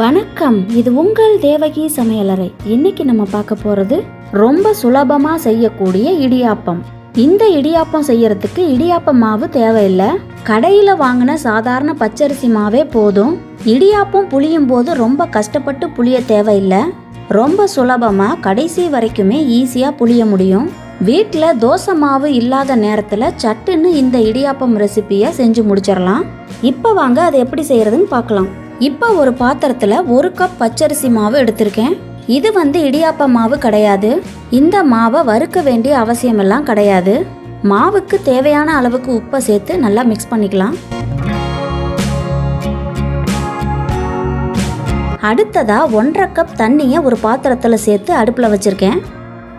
வணக்கம். இது உங்கள் தேவகி சமையலறை. இன்னைக்கு நம்ம பார்க்க போறது ரொம்ப சுலபமா செய்யக்கூடிய இடியாப்பம். இந்த இடியாப்பம் செய்யறதுக்கு இடியாப்ப மாவு தேவையில்லை. கடையில வாங்கின சாதாரண பச்சரிசி மாவே போதும். இடியாப்பம் புளியும் போது ரொம்ப கஷ்டப்பட்டு புளிய தேவையில்லை. ரொம்ப சுலபமா கடைசி வரைக்குமே ஈஸியா புளிய முடியும். வீட்டில் தோசை மாவு இல்லாத நேரத்தில் சட்டுன்னு இந்த இடியாப்பம் ரெசிபியை செஞ்சு முடிச்சிடலாம். இப்போ வாங்க அதை எப்படி செய்கிறதுன்னு பார்க்கலாம். இப்போ ஒரு பாத்திரத்தில் ஒரு கப் பச்சரிசி மாவு எடுத்திருக்கேன். இது வந்து இடியாப்ப மாவு கிடையாது. இந்த மாவை வறுக்க வேண்டிய அவசியமெல்லாம் கிடையாது. மாவுக்கு தேவையான அளவுக்கு உப்பை சேர்த்து நல்லா மிக்ஸ் பண்ணிக்கலாம். அடுத்ததா ஒன்றரை கப் தண்ணியை ஒரு பாத்திரத்தில் சேர்த்து அடுப்பில் வச்சுருக்கேன்.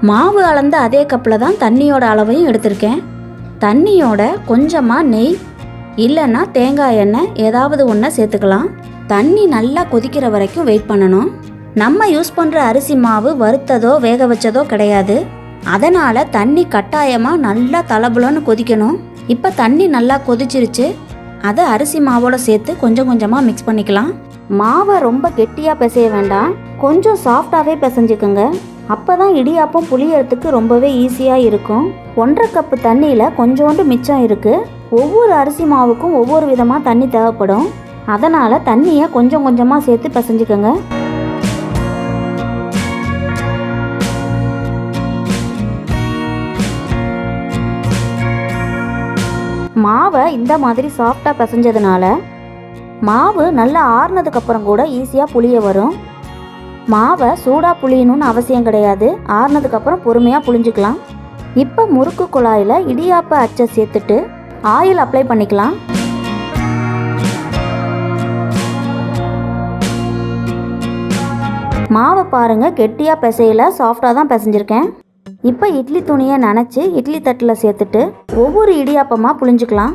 மாவு அளந்த அதே கப்பில் தான் தண்ணியோட அளவையும் எடுத்திருக்கேன். தண்ணியோட கொஞ்சமாக நெய் இல்லைன்னா தேங்காய் எண்ணெய் ஏதாவது ஒன்றை சேர்த்துக்கலாம். தண்ணி நல்லா கொதிக்கிற வரைக்கும் வெயிட் பண்ணணும். நம்ம யூஸ் பண்ணுற அரிசி மாவு வறுத்ததோ வேக வச்சதோ கிடையாது. அதனால் தண்ணி கட்டாயமாக நல்லா தளபுலன்னு கொதிக்கணும். இப்போ தண்ணி நல்லா கொதிச்சிருச்சு. அதை அரிசி மாவோட சேர்த்து கொஞ்சம் கொஞ்சமாக மிக்ஸ் பண்ணிக்கலாம். மாவை ரொம்ப கெட்டியாக பிசைய வேண்டாம். கொஞ்சம் சாஃப்டாகவே பிசைஞ்சுக்குங்க. அப்போ தான் இடியாப்பம் புளியறதுக்கு ரொம்பவே ஈஸியாக இருக்கும். ஒன்றரை கப்பு தண்ணியில் கொஞ்சோண்டு மிச்சம் இருக்குது ஒவ்வொரு அரிசி மாவுக்கும் ஒவ்வொரு விதமாக தண்ணி தேவைப்படும். அதனால் தண்ணியை கொஞ்சம் கொஞ்சமாக சேர்த்து பிசைஞ்சுக்கோங்க. மாவை இந்த மாதிரி சாஃப்டாக பிசைஞ்சதுனால மாவு நல்லா ஆறுனதுக்கப்புறம் கூட ஈஸியாக புளிய வரும். மாவை சூடாக புளியணும்னு அவசியம் கிடையாது. ஆறுனதுக்கப்புறம் பொறுமையாக புளிஞ்சுக்கலாம். இப்போ முறுக்கு குழாயில் இடியாப்ப அச்சை சேர்த்துட்டு ஆயில் அப்ளை பண்ணிக்கலாம். மாவை பாருங்கள் கெட்டியாக பிசையில சாஃப்டாக தான் பிசைஞ்சிருக்கேன். இப்போ இட்லி துணியை நனைச்சி இட்லி தட்டில் சேர்த்துட்டு ஒவ்வொரு இடியாப்பமாக புளிஞ்சுக்கலாம்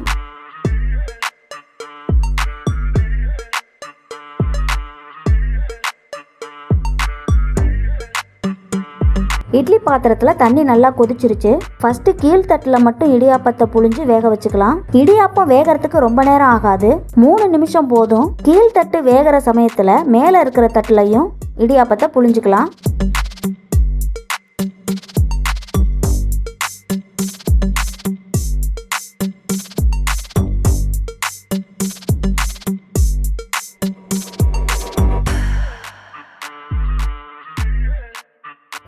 இட்லி பாத்திரத்தில் தண்ணி நல்லா கொதிச்சிருச்சு. ஃபர்ஸ்ட் கீழ்த்தட்டில் மட்டும் இடியாப்பத்தை புழிஞ்சு வேக வச்சுக்கலாம். இடியாப்பம் வேகிறதுக்கு ரொம்ப நேரம் ஆகாது. மூணு நிமிஷம் போதும். கீழ்த்தட்டு வேகிற சமயத்தில் மேலே இருக்கிற தட்டுலையும் இடியாப்பத்தை புழிஞ்சுக்கலாம்.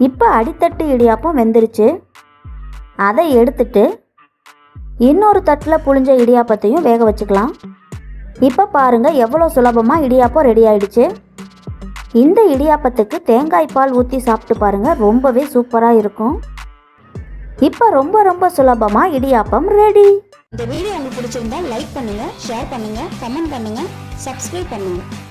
இப்போ அடித்தட்டு இடியாப்பம் வெந்துருச்சு. அதை எடுத்துட்டு இன்னொரு தட்டில் புழிஞ்ச இடியாப்பத்தையும் வேக வச்சுக்கலாம். இப்போ பாருங்கள் எவ்வளோ சுலபமாக இடியாப்பம் ரெடி ஆயிடுச்சு. இந்த இடியாப்பத்துக்கு தேங்காய் பால் ஊற்றி சாப்பிட்டு பாருங்கள் ரொம்பவே சூப்பராக இருக்கும். இப்போ ரொம்ப ரொம்ப சுலபமாக இடியாப்பம் ரெடி இந்த வீடியோ உங்களுக்கு பிடிச்சிருந்தா லைக் பண்ணுங்கள் ஷேர் பண்ணுங்கள் கமெண்ட் பண்ணுங்கள் சப்ஸ்கிரைப் பண்ணுங்கள்